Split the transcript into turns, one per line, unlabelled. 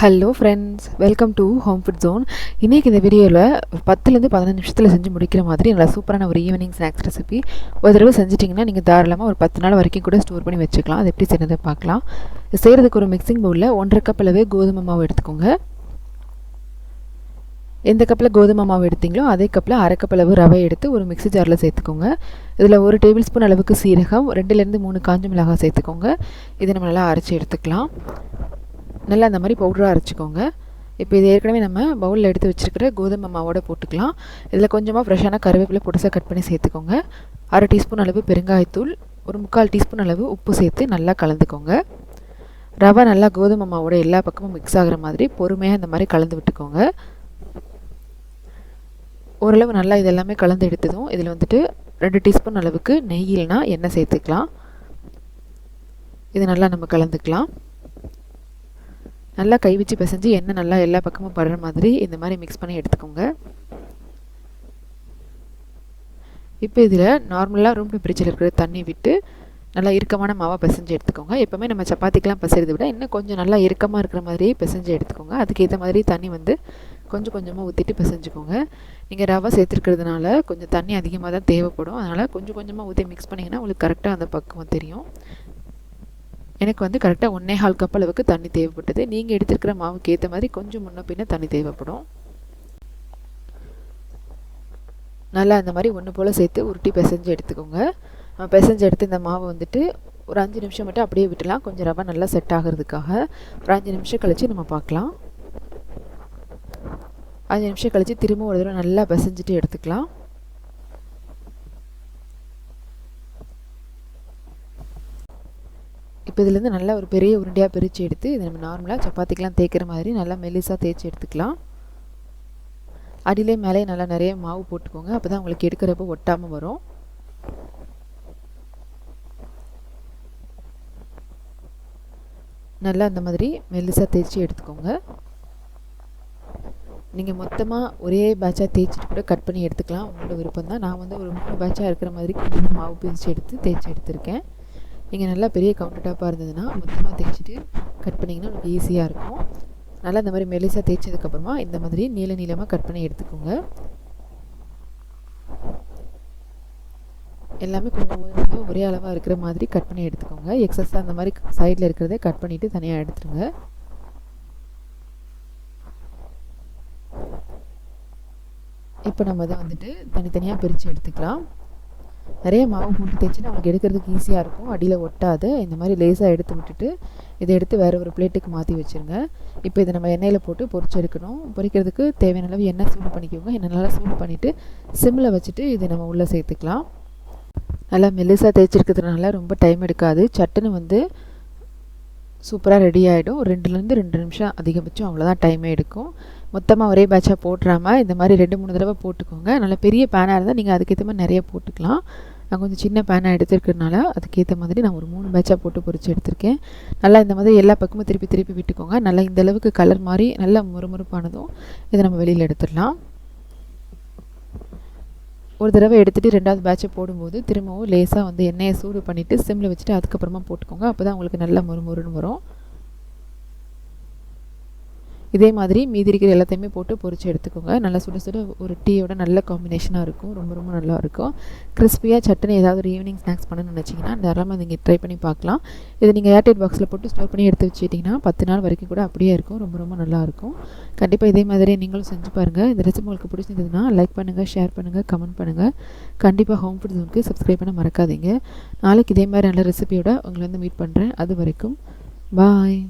Hello friends welcome to home food zone இன்றைக்கி இந்த வீடியோவில் பத்துலேருந்து பதினஞ்சு நிமிஷத்தில் செஞ்சு முடிக்கிற மாதிரி நல்லா சூப்பரான ஒரு ஈவினிங் ஸ்நாக்ஸ் ரெசிபி ஒரு தடவை செஞ்சிட்டிங்கன்னா நீங்கள் தாராளமாக ஒரு பத்து நாள் வரைக்கும் கூட ஸ்டோர் பண்ணி வச்சுக்கலாம். அது எப்படி செய்யறதை பார்க்கலாம். செய்கிறதுக்கு ஒரு மிக்சிங் பவுலில் ஒன்றரை கப் அளவு கோதுமை மாவு எடுத்துக்கோங்க. எந்த கப்பில் கோதுமை மாவு எடுத்தீங்களோ அதே கப்பில் அரை கப் அளவு ரவை எடுத்து ஒரு மிக்ஸி ஜாரில் சேர்த்துக்கோங்க. இதில் ஒரு டேபிள் ஸ்பூன் அளவுக்கு சீரகம் ரெண்டுலேருந்து மூணு காஞ்ச மிளகாய் சேர்த்துக்கோங்க. இதை நம்ம நல்லா அரைச்சி எடுத்துக்கலாம். நல்லா அந்த மாதிரி பவுடராக அரைச்சிக்கோங்க. இப்போ இது ஏற்கனவே நம்ம பவுலில் எடுத்து வச்சுருக்கிற கோதுமை மாவோட போட்டுக்கலாம். இதில் கொஞ்சமாக ஃப்ரெஷ்ஷான கருவேப்பிலை பொடிசாக கட் பண்ணி சேர்த்துக்கோங்க. அரை டீஸ்பூன் அளவு பெருங்காயத்தூள் ஒரு முக்கால் டீஸ்பூன் அளவு உப்பு சேர்த்து நல்லா கலந்துக்கோங்க. ரவை நல்லா கோதுமை மாவோட எல்லா பக்கமும் மிக்ஸ் ஆகிற மாதிரி பொறுமையாக இந்த மாதிரி கலந்து விட்டுக்கோங்க. ஓரளவு நல்லா இதெல்லாமே கலந்து எடுத்ததும் இதில் வந்துட்டு ரெண்டு டீஸ்பூன் அளவுக்கு நெய் இல்லைனா எண்ணெய் சேர்த்துக்கலாம். இது நல்லா நம்ம கலந்துக்கலாம். நல்லா கை வச்சு பிசைஞ்சு எண்ணெய் நல்லா எல்லா பக்கமும் படுற மாதிரி இந்த மாதிரி மிக்ஸ் பண்ணி எடுத்துக்கோங்க. இப்போ இதில் நார்மலாக ரூம் டெம்பரேச்சர் இருக்கிற தண்ணி விட்டு நல்லா இறுக்கமான மாவாக பிசைஞ்சு எடுத்துக்கோங்க. எப்போவுமே நம்ம சப்பாத்திக்கெலாம் பிசைறதை விட இன்னும் கொஞ்சம் நல்லா இறுக்கமாக இருக்கிற மாதிரியே பிசைஞ்சு எடுத்துக்கோங்க. அதுக்கேற்ற மாதிரி தண்ணி வந்து கொஞ்சம் கொஞ்சமாக ஊற்றிட்டு பிசைஞ்சுக்கோங்க. நீங்கள் ரவை சேர்த்துருக்கிறதுனால கொஞ்சம் தண்ணி அதிகமாக தான் தேவைப்படும். அதனால் கொஞ்சம் கொஞ்சமாக ஊற்றி மிக்ஸ் பண்ணிங்கன்னா உங்களுக்கு கரெக்டாக அந்த பக்குவம் தெரியும். எனக்கு வந்து கரெக்டாக ஒன்றே ஹால் கப் அளவுக்கு தண்ணி தேவைப்பட்டது. நீங்கள் எடுத்துருக்கிற மாவுக்கு ஏற்ற மாதிரி கொஞ்சம் முன்ன பின்ன தண்ணி தேவைப்படும். நல்லா அந்த மாதிரி ஒன்று போல் சேர்த்து உருட்டி பிசைஞ்சு எடுத்துக்கோங்க. பிசைஞ்சு எடுத்து இந்த மாவு வந்துட்டு ஒரு அஞ்சு நிமிஷம் மட்டும் அப்படியே விட்டுலாம் கொஞ்சம் ரவை நல்லா செட் ஆகிறதுக்காக. ஒரு அஞ்சு நிமிஷம் கழித்து நம்ம பார்க்கலாம். அஞ்சு நிமிஷம் கழித்து திரும்ப ஒரு தடவை நல்லா பிசைஞ்சிட்டு எடுத்துக்கலாம். இப்போ இதுலேருந்து நல்லா ஒரு பெரிய உருண்டையாக பிரித்து எடுத்து இது நம்ம நார்மலாக சப்பாத்திக்கெலாம் தேய்க்கிற மாதிரி நல்லா மெலிசாக தேய்ச்சி எடுத்துக்கலாம். அடியிலே மேலே நல்லா நிறைய மாவு போட்டுக்கோங்க. அப்போ தான் உங்களுக்கு எடுக்கிறப்போ ஒட்டாமல் வரும். நல்லா அந்த மாதிரி மெலிசாக தேய்ச்சி எடுத்துக்கோங்க. நீங்கள் மொத்தமாக ஒரே பேட்சாக தேய்ச்சிட்டு கூட கட் பண்ணி எடுத்துக்கலாம். உங்களோட விருப்பம் தான் நான் வந்து ஒரு மூணு பேட்சாக இருக்கிற மாதிரி மாவு பிரித்து எடுத்து தேய்ச்சி எடுத்திருக்கேன். நீங்கள் நல்லா பெரிய கவுண்டர் டாப்பாக இருந்ததுன்னா மொத்தமாக தேய்ச்சிட்டு கட் பண்ணிங்கன்னா உங்களுக்கு ஈஸியாக இருக்கும். நல்லா இந்த மாதிரி மெலிசாக தேய்ச்சதுக்கப்புறமா இந்த மாதிரி நீள நீளமாக கட் பண்ணி எடுத்துக்கோங்க. எல்லாமே கொஞ்சம் கொஞ்சம் ஒரே அளவாக இருக்கிற மாதிரி கட் பண்ணி எடுத்துக்கோங்க. எக்ஸஸாக அந்த மாதிரி சைடில் இருக்கிறத கட் பண்ணிவிட்டு தனியாக எடுத்துருங்க. இப்போ நம்ம அதை வந்துட்டு தனித்தனியாக பிரித்து எடுத்துக்கலாம். நிறைய மாவு போட்டு தேய்ச்சினா உங்களுக்கு எடுக்கிறதுக்கு ஈஸியாக இருக்கும். அடியில் ஒட்டாது. இந்த மாதிரி லேஸாக எடுத்து விட்டுட்டு இதை எடுத்து வேறு ஒரு பிளேட்டுக்கு மாற்றி வச்சுருங்க. இப்போ இதை நம்ம எண்ணெயில் போட்டு பொறிச்செடுக்கணும் எடுக்கணும். பொரிக்கிறதுக்கு தேவையான அளவு எண்ணெய் சூடு பண்ணிக்கோங்க. எண்ணெய் நல்லா சூடு பண்ணிவிட்டு சிம்மில் வச்சுட்டு இதை நம்ம உள்ளே சேர்த்துக்கலாம். நல்லா மெல்லிசாக தேய்ச்சிருக்கிறதுனால ரொம்ப டைம் எடுக்காது. சட்டுன்னு வந்து சூப்பராக ரெடி ஆகிடும் ரெண்டுலேருந்து ரெண்டு நிமிஷம் அதிகபட்சம் அவ்வளோதான் டைமே எடுக்கும். மொத்தமாக ஒரே பேட்சாக போட்டுறாமல் இந்த மாதிரி ரெண்டு மூணு தடவை போட்டுக்கோங்க. நல்ல பெரிய பேனாக இருந்தால் நீங்கள் அதுக்கேற்ற மாதிரி நிறைய போட்டுக்கலாம். நான் கொஞ்சம் சின்ன பேனாக எடுத்துருக்கிறதுனால அதுக்கேற்ற மாதிரி நான் ஒரு மூணு பேட்சாக போட்டு பொறிச்சு எடுத்திருக்கேன். நல்லா இந்த மாதிரி எல்லா பக்கமும் திருப்பி திருப்பி விட்டுக்கோங்க. நல்லா இந்த அளவுக்கு கலர் மாதிரி நல்லா முறுமுறுப்பானதும் இதை நம்ம வெளியில் எடுத்துடலாம். ஒரு தடவை எடுத்துகிட்டு ரெண்டாவது பேட்சை போடும்போது திரும்பவும் லேசாக வந்து எண்ணெயை சூடு பண்ணிவிட்டு சிம்மில் வச்சுட்டு அதுக்கப்புறமா போட்டுக்கோங்க. அப்போ தான் உங்களுக்கு நல்லா முறுமுறுன்னு வரும். இதே மாதிரி மீதி இருக்கிற எல்லாத்தையுமே போட்டு பொறிச்சு எடுத்துக்கோங்க. நல்லா சுட சுட ஒரு டீயோட நல்ல காம்பினேஷனாக இருக்கும். ரொம்ப ரொம்ப நல்லா இருக்கும். கிறிஸ்பியாக சட்டுன்னு ஏதாவது ஒரு ஈவினிங் ஸ்நாக்ஸ் பண்ணணும்னு நினச்சிங்கன்னா தாராளமாக நீங்கள் ட்ரை பண்ணி பார்க்கலாம். இதை நீங்கள் ஏர்டைட் பாக்ஸில் போட்டு ஸ்டோர் பண்ணி எடுத்து வச்சுட்டிங்கன்னா பத்து நாள் வரைக்கும் கூட அப்படியே இருக்கும். ரொம்ப ரொம்ப நல்லாயிருக்கும் கண்டிப்பாக இதே மாதிரி நீங்களும் செஞ்சு பாருங்கள் இந்த ரெசிபி உங்களுக்கு பிடிச்சிருந்ததுன்னா லைக் பண்ணுங்கள் ஷேர் பண்ணுங்கள் கமெண்ட் பண்ணுங்கள் கண்டிப்பாக ஹோம் ஃபுட் ஜோனுக்கு சப்ஸ்கிரைப் பண்ண மறக்காதீங்க. நாளைக்கு இதே மாதிரி நல்ல ரெசிபியோட உங்களை வந்து மீட் பண்ணுறேன் அது வரைக்கும் பாய்